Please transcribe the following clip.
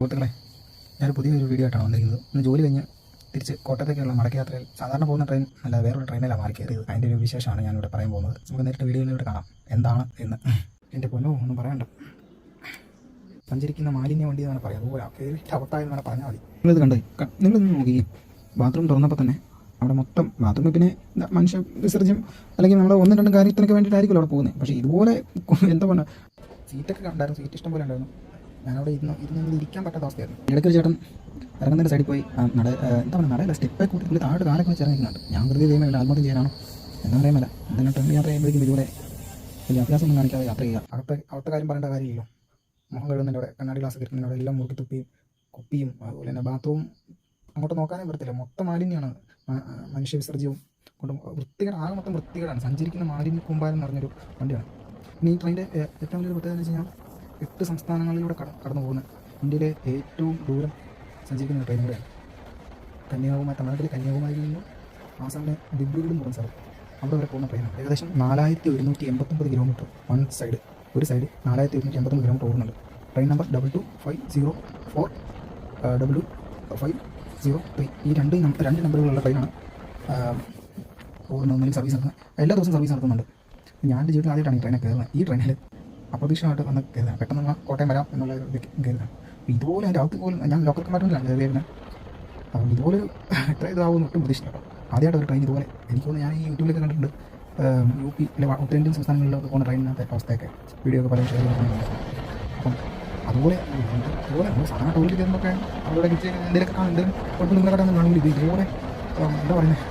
സുഹൃത്തുക്കളെ ഞാനൊരു പുതിയൊരു വീഡിയോ ആയിട്ടാണ് വന്നിരിക്കുന്നത്. ഇന്ന് ജോലി കഴിഞ്ഞ് തിരിച്ച് കോട്ടയത്തേക്കുള്ള മടക്കയാത്രയിൽ സാധാരണ പോകുന്ന ട്രെയിൻ അല്ല വേറൊരു ട്രെയിനിലാണ് മാറി കയറിയത്. അതിന്റെ ഒരു വിശേഷമാണ് ഞാനിവിടെ പറയാൻ പോകുന്നത്. നമുക്ക് നേരിട്ട് വീഡിയോയിലൂടെ കാണാം. എന്താണ് എന്ന്. എന്റെ പൊന്നോ ഒന്നും പറയണ്ട. സഞ്ചരിക്കുന്ന മാലിന്യ വണ്ടി എന്നാണ് പറയാം അതുപോലെ കയറി ചവട്ടായി എന്നാണ് പറഞ്ഞാൽ മതി. നിങ്ങളിത് കണ്ടേ? നിങ്ങളിന്ന് നോക്കി. ബാത്റൂം തുറന്നപ്പോൾ തന്നെ അവിടെ മൊത്തം ബാത്റൂമിൽ പിന്നെ മനുഷ്യ വിസർജ്യം അല്ലെങ്കിൽ നമ്മുടെ ഒന്നും രണ്ടും കാര്യത്തിനൊക്കെ വേണ്ടിയിട്ടായിരിക്കും അവിടെ പോകുന്നത്. പക്ഷേ ഇതുപോലെ എന്താ പറയുക സീറ്റൊക്കെ കണ്ടായിരുന്നു. സീറ്റ് ഇഷ്ടം പോലെ ഉണ്ടായിരുന്നു. ഞാനവിടെ ഇരുന്ന് ഇരുന്ന് ഇരിക്കാൻ പറ്റാത്ത അവസ്ഥയായിരുന്നു. ഇടയ്ക്ക് ഒരു ചേട്ടൻ ഇറങ്ങുന്നതിന്റെ സൈഡിൽ പോയി നട എന്താ പറയുക നടയില്ല സ്റ്റെപ്പ് കൂട്ടി പുള്ളി താഴെ കാലൊക്കെ വെച്ച് ഇറങ്ങിക്കുന്നുണ്ട് ഞാൻ വെറുതെ ചെയ്യുമ്പോൾ ഇവിടെ ആത്മഹത്യ ചെയ്യാനാണോ? എന്താ പറയുന്നില്ല എന്തെങ്കിലും ട്രെയിൻ യാത്ര ചെയ്യുമ്പോഴേക്കും ഇതുപോലെ വലിയ അഭ്യാസം ഒന്നും കാണിക്കാതെ യാത്ര ചെയ്യുക. അവിടുത്തെ അവിടുത്തെ കാര്യം പറയേണ്ട കാര്യമില്ലല്ലോ. മുഖം കഴുകുന്നതിന്റെ അവിടെ കണ്ണാടി ഗ്ലാസ് കിട്ടുന്നതിന്റെ അവിടെ എല്ലാം മുറുക്കി തുപ്പിയും കുപ്പിയും അതുപോലെ തന്നെ ബാത്റൂം അങ്ങോട്ട് നോക്കാനേ പറ്റത്തില്ല. മൊത്തം മാലിന്യമാണ് മനുഷ്യ വിസർജ്യവും കൊണ്ട് വൃത്തികേട് ആകെ മൊത്തം വൃത്തികേടാണ്. സഞ്ചരിക്കുന്ന മാലിന്യ കൂമ്പാരം എന്ന് പറഞ്ഞൊരു വണ്ടിയാണ്. ഇനി ഈ ട്രെയിനിന്റെ ഏറ്റവും വലിയൊരു പ്രത്യേകത എന്ന് വെച്ച് കഴിഞ്ഞാൽ എട്ട് സംസ്ഥാനങ്ങളിലൂടെ കട കടന്നു പോകുന്ന. ഇന്ത്യയിലെ ഏറ്റവും ദൂരം സഞ്ചരിക്കുന്ന ട്രെയിൻ കൂടെയാണ്. കന്യാകുമാരി തമിഴ്നാട്ടിലെ കന്യാകുമാരിയിൽ നിന്നും ആസാമിലെ ദിബ്രുഗഡും പോകുന്ന സ്ഥലം അവിടെ വരെ പോകുന്ന ട്രെയിനാണ് ഏകദേശം നാലായിരത്തി ഒരുന്നൂറ്റി എൺപത്തൊമ്പത് കിലോമീറ്റർ വൺ സൈഡ് ഒരു സൈഡ് നാലായിരത്തി ഒരുന്നൂറ്റി എൺപത്തൊമ്പത് കിലോമീറ്റർ ഓടുന്നുണ്ട്. Train number double two five zero four double two five zero three ഈ രണ്ട് നമ്പർ രണ്ട് നമ്പറുകളുള്ള ട്രെയിനാണ് ഓടുന്ന സർവീസ് നടത്തുന്നത്. എല്ലാ ദിവസവും സർവീസ് നടത്തുന്നുണ്ട്. ഞാൻ എന്റെ ജീവിതത്തിൽ ആദ്യമായിട്ടാണ് ഈ ട്രെയിനിൽ കയറുന്നത്. ഈ ട്രെയിനിൽ അപ്രതീക്ഷിതമായിട്ട് വന്ന് കയറുന്നത് പെട്ടെന്ന് നമ്മൾ കോട്ടയം വരാം എന്നുള്ള കയറുന്നത് അപ്പോൾ ഇതുപോലെ എന്റെ അകത്ത് പോലും ഞാൻ ലോക്കൽ കമ്പാർട്ട്മെന്റിലാണ് കയറിയിരുന്നത് അപ്പം ഇതുപോലെ എത്ര ഇതാവുമെന്ന് ഒട്ടും പ്രതീക്ഷിച്ചില്ല കേട്ടോ ആദ്യമായിട്ട് ഒരു ട്രെയിൻ ഇതുപോലെ എനിക്ക് തോന്നുന്നു ഞാൻ ഈ യൂട്യൂബിലൊക്കെ കണ്ടിട്ടുണ്ട്. യു പി അല്ലെ ഉത്തരേന്ത്യൻ സംസ്ഥാനങ്ങളിലൊക്കെ പോകുന്ന ട്രെയിനിനകത്തെ അവസ്ഥയൊക്കെ. വീഡിയോ ഒക്കെ പല ചെയ്യുന്നുണ്ട്. അപ്പം അതുപോലെ അതുപോലെ നമ്മൾ സാധാരണ ടൂറിൽ കയറുമ്പോഴൊക്കെ അവിടെ കിച്ച് എന്തെങ്കിലുമൊക്കെ എന്തെങ്കിലും കുഴപ്പം നിങ്ങളെ കാണുമ്പോൾ ഇത് ഇതുപോലെ എന്താ പറയുന്നത്